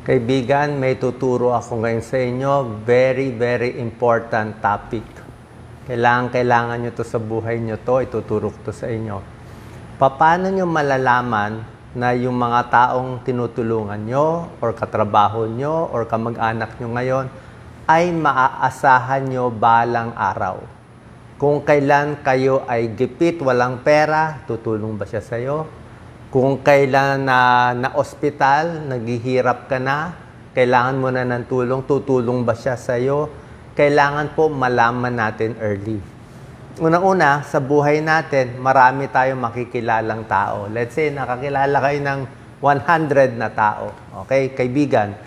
Kaibigan, may tuturo ako ngayon sa inyo. Very, very important topic. Kailangan, kailangan nyo to sa buhay nyo to. Ituturo ko to sa inyo. Paano nyo malalaman na yung mga taong tinutulungan nyo or katrabaho nyo or kamag-anak nyo ngayon ay maaasahan nyo balang araw? Kung kailan kayo ay gipit, walang pera, tutulong ba siya sa'yo? Kung kailan na na ospital, naghihirap ka na, kailangan mo na ng tulong, tutulong ba siya sa iyo? Kailangan po malaman natin early. Una-una, sa buhay natin, marami tayong makikilalang tao. Let's say, nakakilala kayo ng 100 na tao. Okay, kaibigan.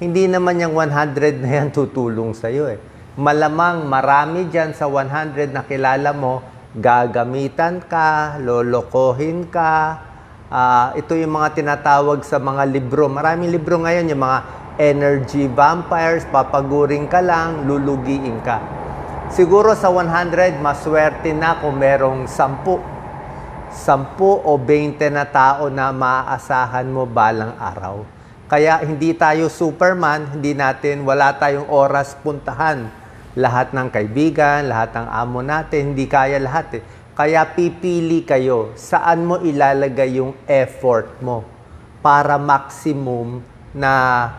Hindi naman yung 100 na yan tutulong sa iyo eh. Malamang marami dyan sa 100 na kilala mo, gagamitan ka, lolokohin ka, Ah, ito yung mga tinatawag sa mga libro. Maraming libro ngayon, yung mga energy vampires, papaguring ka lang, lulugiin ka. Siguro sa 100, maswerte na kung merong 10. 10 o 20 na tao na maaasahan mo balang araw. Kaya hindi tayo superman, hindi natin, wala tayong oras puntahan. Lahat ng kaibigan, lahat ng amo natin, hindi kaya lahat eh. Kaya pipili kayo saan mo ilalagay yung effort mo para maximum na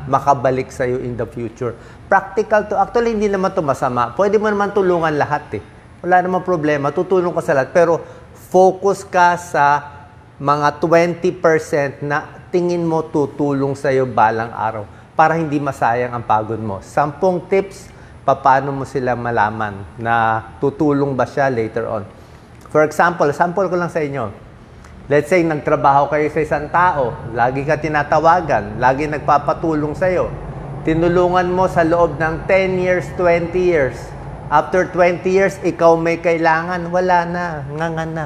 makabalik sa iyo in the future. Practical to. Actually, hindi naman to masama. Pwede mo naman tulungan lahat eh. Wala namang problema. Tutulong ka sa lahat. Pero focus ka sa mga 20% na tingin mo tutulong sa iyo balang araw para hindi masayang ang pagod mo. Sampung tips paano mo sila malaman na tutulong ba siya later on. For example, sample ko lang sa inyo. Let's say, nagtrabaho kayo sa isang tao, lagi ka tinatawagan, lagi nagpapatulong sa iyo. Tinulungan mo sa loob ng 10 years, 20 years. After 20 years, ikaw may kailangan, wala na, nganga na.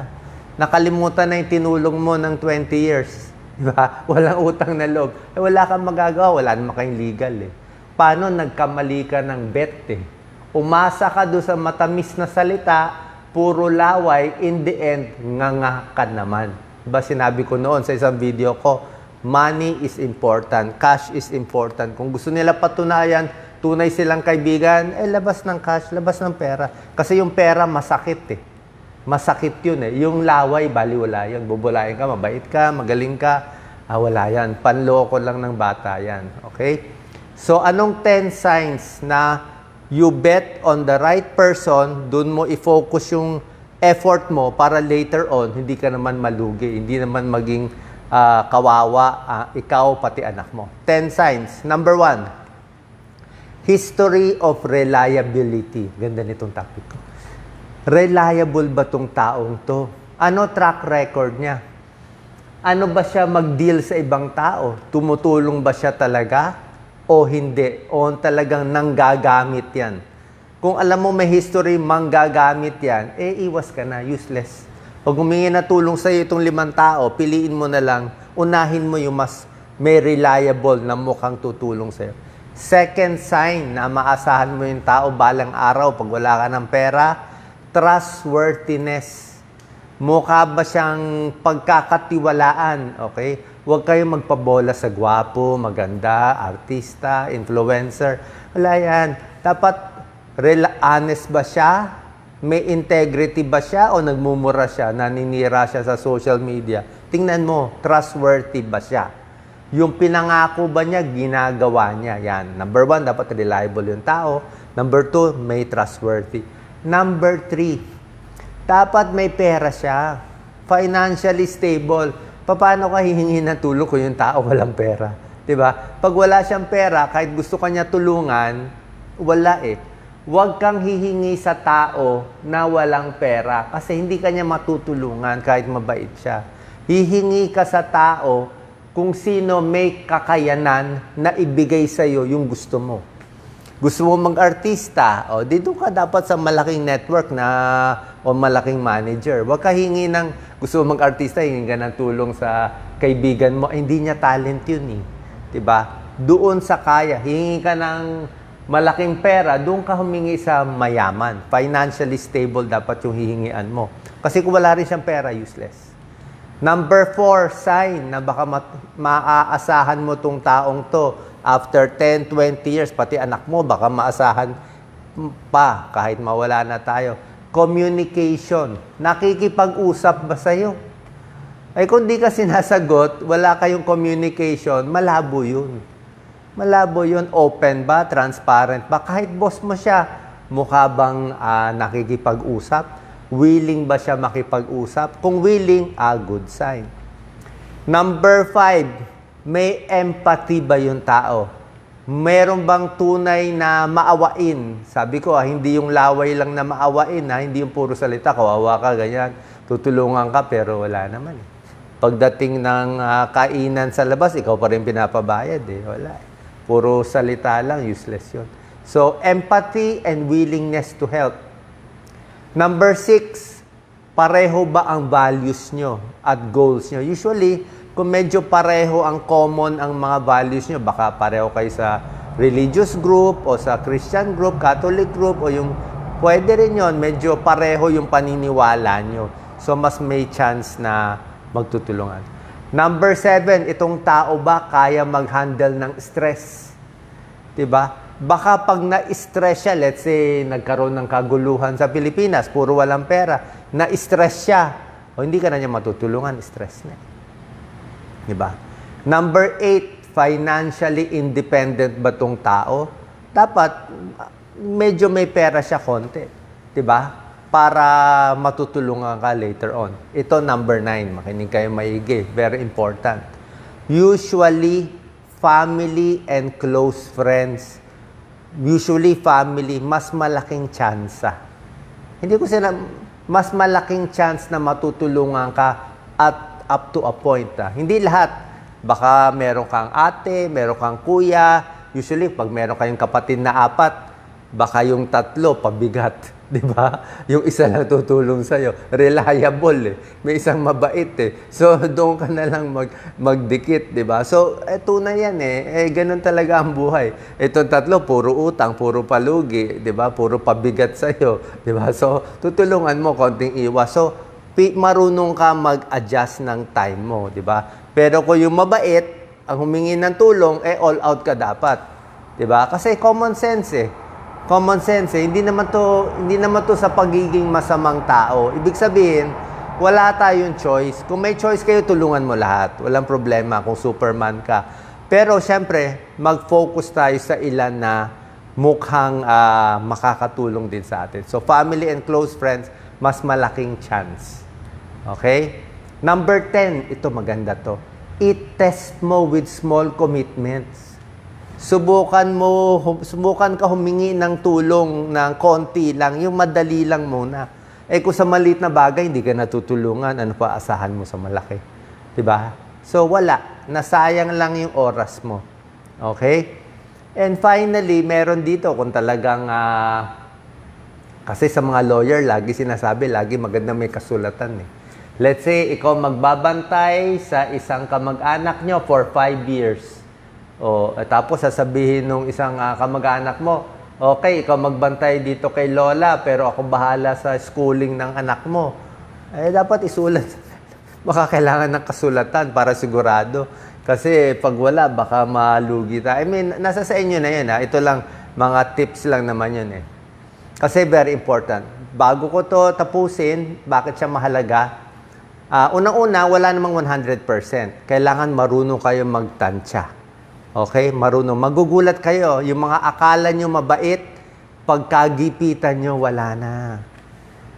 Nakalimutan na yung tinulong mo ng 20 years. Di ba? Walang utang na loob. Eh, wala kang magagawa, wala naman kayong legal eh. Paano nagkamali ka ng bet eh? Umasa ka doon sa matamis na salita, puro laway, in the end, nganga ka naman. Diba sinabi ko noon sa isang video ko, money is important, cash is important. Kung gusto nila patunayan, tunay silang kaibigan, eh labas ng cash, labas ng pera. Kasi yung pera masakit eh. Masakit yun eh. Yung laway, baliwala yun. Bubulayin ka, mabait ka, magaling ka. Ah, wala yan. Panloko lang ng bata yan. Okay? So, anong 10 signs na you bet on the right person, dun mo i-focus yung effort mo para later on, hindi ka naman malugi, hindi naman maging ah, kawawa, ah, ikaw pati anak mo. 10 signs. Number one, history of reliability. Ganda nitong topic ko. Reliable ba tong taong to? Ano track record niya? Ano ba siya mag-deal sa ibang tao? Tumutulong ba siya talaga? O hindi? O talagang nanggagamit yan? Kung alam mo may history, manggagamit yan, eh iwas ka na, useless. Pag humingi na tulong sa iyo itong limang tao, piliin mo na lang, unahin mo yung mas may reliable na mukhang tutulong sa iyo. Second sign na maasahan mo yung tao balang araw pag wala ka ng pera, trustworthiness. Mukha ba siyang pagkakatiwalaan? Okay? Huwag kayong magpabola sa gwapo, maganda, artista, influencer. Wala yan. Dapat rela- honest ba siya? May integrity ba siya o nagmumura siya, naninira siya sa social media? Tingnan mo, trustworthy ba siya? Yung pinangako ba niya, ginagawa niya. Yan. Number one, dapat reliable yung tao. Number two, may trustworthy. Number three, dapat may pera siya. Financially stable. Paano ka hihingi ng tulong kung yung tao walang pera? ba? Pag wala siyang pera, kahit gusto kanya tulungan, wala eh. Huwag kang hihingi sa tao na walang pera kasi hindi kanya matutulungan kahit mabait siya. Hihingi ka sa tao kung sino may kakayanan na ibigay sa iyo yung gusto mo. Gusto mo mag-artista, o dito ka dapat sa malaking network na o malaking manager. Huwag ka hingi ng gusto mo mag-artista, hingi ka ng tulong sa kaibigan mo. Eh, hindi niya talent yun eh. ba? Doon sa kaya, hingi ka ng malaking pera, doon ka humingi sa mayaman. Financially stable dapat yung hihingian mo. Kasi kung wala rin siyang pera, useless. Number four, sign na baka mat- maaasahan mo tong taong to after 10, 20 years, pati anak mo, baka maasahan pa kahit mawala na tayo. Communication. Nakikipag-usap ba sa'yo? Ay kung di ka sinasagot, wala kayong communication, malabo yun. Malabo yun. Open ba? Transparent ba? Kahit boss mo siya, mukha bang ah, nakikipag-usap? Willing ba siya makipag-usap? Kung willing, ah, good sign. Number five, may empathy ba yung tao? Meron bang tunay na maawain? Sabi ko, ah, hindi yung laway lang na maawain, ha? hindi yung puro salita, kawawa ka, ganyan. Tutulungan ka, pero wala naman. eh. Pagdating ng ah, kainan sa labas, ikaw pa rin pinapabayad. Eh. Wala. eh. Puro salita lang, useless yun. So, empathy and willingness to help. Number six, pareho ba ang values nyo at goals nyo? Usually, kung medyo pareho ang common ang mga values nyo, baka pareho kayo sa religious group o sa Christian group, Catholic group o yung pwede rin yon medyo pareho yung paniniwala nyo. So, mas may chance na magtutulungan. Number seven, itong tao ba kaya mag-handle ng stress? 'Di ba? Baka pag na-stress siya, let's say nagkaroon ng kaguluhan sa Pilipinas, puro walang pera, na-stress siya, o hindi ka na niya matutulungan, stress na. 'Di ba? Number eight, financially independent ba tong tao? Dapat medyo may pera siya konti, 'di ba? Para matutulungan ka later on. Ito number nine, makinig kayo maigi, very important. Usually, family and close friends, usually family, mas malaking tsansa. Hindi ko sila, mas malaking chance na matutulungan ka at up to a point. ah. Hindi lahat. Baka meron kang ate, meron kang kuya. Usually, pag meron kayong kapatid na apat, baka yung tatlo, pabigat. Di ba? Yung isa lang tutulong sa'yo. Reliable eh. May isang mabait eh. So, doon ka na lang mag, magdikit, di ba? So, eto na yan eh. Eh, ganun talaga ang buhay. Itong tatlo, puro utang, puro palugi, di ba? Puro pabigat sa'yo, di ba? So, tutulungan mo konting iwas. So, marunong ka mag-adjust ng time mo, di ba? Pero kung yung mabait, ang humingi ng tulong, eh all out ka dapat. 'Di ba? Kasi common sense eh. Common sense eh. Hindi naman to hindi naman to sa pagiging masamang tao. Ibig sabihin, wala tayong choice. Kung may choice kayo, tulungan mo lahat. Walang problema kung Superman ka. Pero syempre, mag-focus tayo sa ilan na mukhang ah, makakatulong din sa atin. So family and close friends, mas malaking chance. Okay? Number 10, ito maganda to. I-test mo with small commitments. Subukan mo, subukan ka humingi ng tulong ng konti lang, yung madali lang muna. Eh kung sa maliit na bagay, hindi ka natutulungan, ano pa asahan mo sa malaki? ba? So wala, nasayang lang yung oras mo. Okay? And finally, meron dito kung talagang ah, kasi sa mga lawyer, lagi sinasabi, lagi maganda may kasulatan eh. Let's say, ikaw magbabantay sa isang kamag-anak nyo for five years. O, eh, tapos sasabihin nung isang ah, kamag-anak mo, okay, ikaw magbantay dito kay Lola, pero ako bahala sa schooling ng anak mo. Eh, dapat isulat. baka kailangan ng kasulatan para sigurado. Kasi pag wala, baka malugi tayo. I mean, nasa sa inyo na yun ha. Ito lang, mga tips lang naman yun eh. Kasi very important. Bago ko to tapusin, bakit siya mahalaga? Ah, unang-una, wala namang 100%. Kailangan marunong kayo magtansya. Okay? Marunong. Magugulat kayo. Yung mga akala nyo mabait, pagkagipitan nyo, wala na.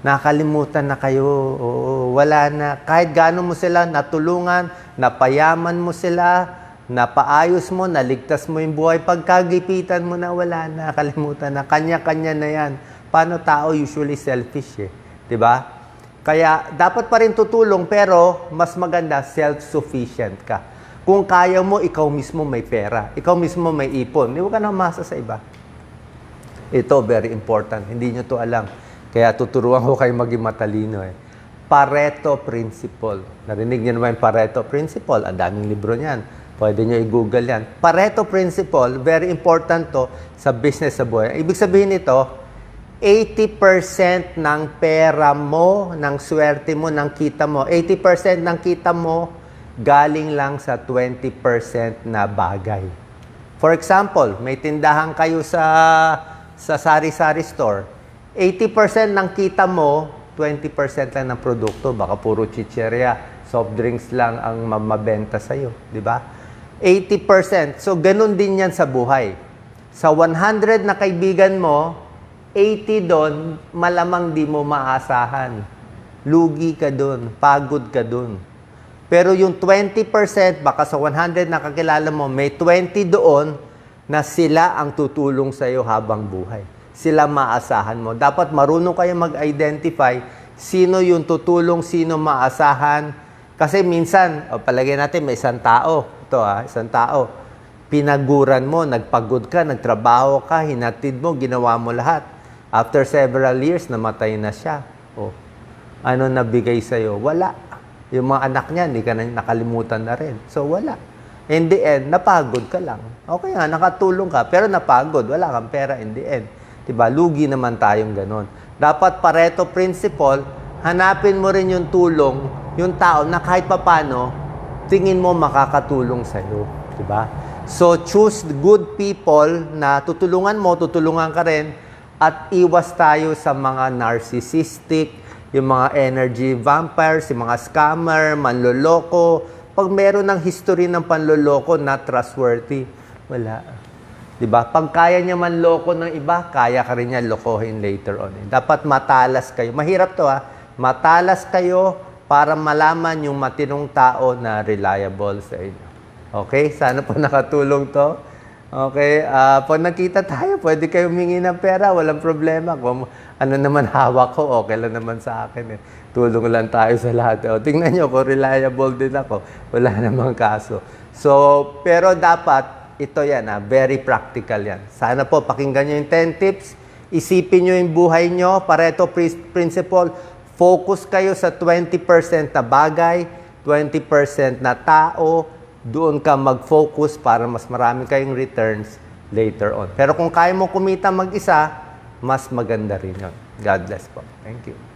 Nakalimutan na kayo. Oo, wala na. Kahit gaano mo sila natulungan, napayaman mo sila, napaayos mo, naligtas mo yung buhay, pagkagipitan mo na, wala na. Kalimutan na. Kanya-kanya na yan. Paano tao usually selfish eh? 'Di ba? Kaya dapat pa rin tutulong pero mas maganda self-sufficient ka. Kung kaya mo, ikaw mismo may pera. Ikaw mismo may ipon. Hindi ka na masa sa iba. Ito, very important. Hindi nyo to alam. Kaya tuturuan ko kayo maging matalino eh. Pareto Principle. Narinig niyo naman yung Pareto Principle. Ang daming libro niyan. Pwede nyo i-google yan. Pareto Principle, very important to sa business sa buhay. Ibig sabihin nito, 80% ng pera mo, ng swerte mo, ng kita mo, 80% ng kita mo galing lang sa 20% na bagay. For example, may tindahan kayo sa sa sari-sari store. 80% ng kita mo, 20% lang ng produkto. Baka puro chicherya, soft drinks lang ang mamabenta sa'yo. Di ba? 80%. So, ganun din yan sa buhay. Sa 100 na kaibigan mo, 80 doon, malamang di mo maasahan. Lugi ka doon, pagod ka doon. Pero yung 20%, baka sa 100 na kakilala mo, may 20 doon na sila ang tutulong sa iyo habang buhay. Sila maasahan mo. Dapat marunong kayo mag-identify sino yung tutulong, sino maasahan. Kasi minsan, o, palagay natin may isang tao. Ito ah, isang tao. Pinaguran mo, nagpagod ka, nagtrabaho ka, hinatid mo, ginawa mo lahat. After several years, namatay na siya. O, ano nabigay sa'yo? Wala. Yung mga anak niya, hindi ka na nakalimutan na rin. So, wala. In the end, napagod ka lang. Okay nga, nakatulong ka, pero napagod. Wala kang pera in the end. Diba? Lugi naman tayong ganon. Dapat Pareto Principle, hanapin mo rin yung tulong, yung tao na kahit papano, tingin mo makakatulong sa'yo. Diba? So, choose good people na tutulungan mo, tutulungan ka rin, at iwas tayo sa mga narcissistic, yung mga energy vampires, yung mga scammer, manloloko. Pag meron ng history ng panloloko na trustworthy, wala. 'Di ba? Pag kaya niya manloko ng iba, kaya ka rin niya lokohin later on. Dapat matalas kayo. Mahirap 'to ha. Matalas kayo para malaman yung matinong tao na reliable sa inyo. Okay? Sana po nakatulong 'to. Okay, ah pag nakita tayo, pwede kayo humingi ng pera, walang problema. Kung ano naman hawak ko, okay lang naman sa akin. Eh. Tulong lang tayo sa lahat. O, tingnan nyo, kung reliable din ako, wala namang kaso. So, pero dapat, ito yan, ah, very practical yan. Sana po, pakinggan nyo yung 10 tips, isipin nyo yung buhay nyo, Pareto prin- Principle, focus kayo sa 20% na bagay, 20% na tao, doon ka mag-focus para mas marami kayong returns later on. Pero kung kaya mo kumita mag-isa, mas maganda rin yun. God bless po. Thank you.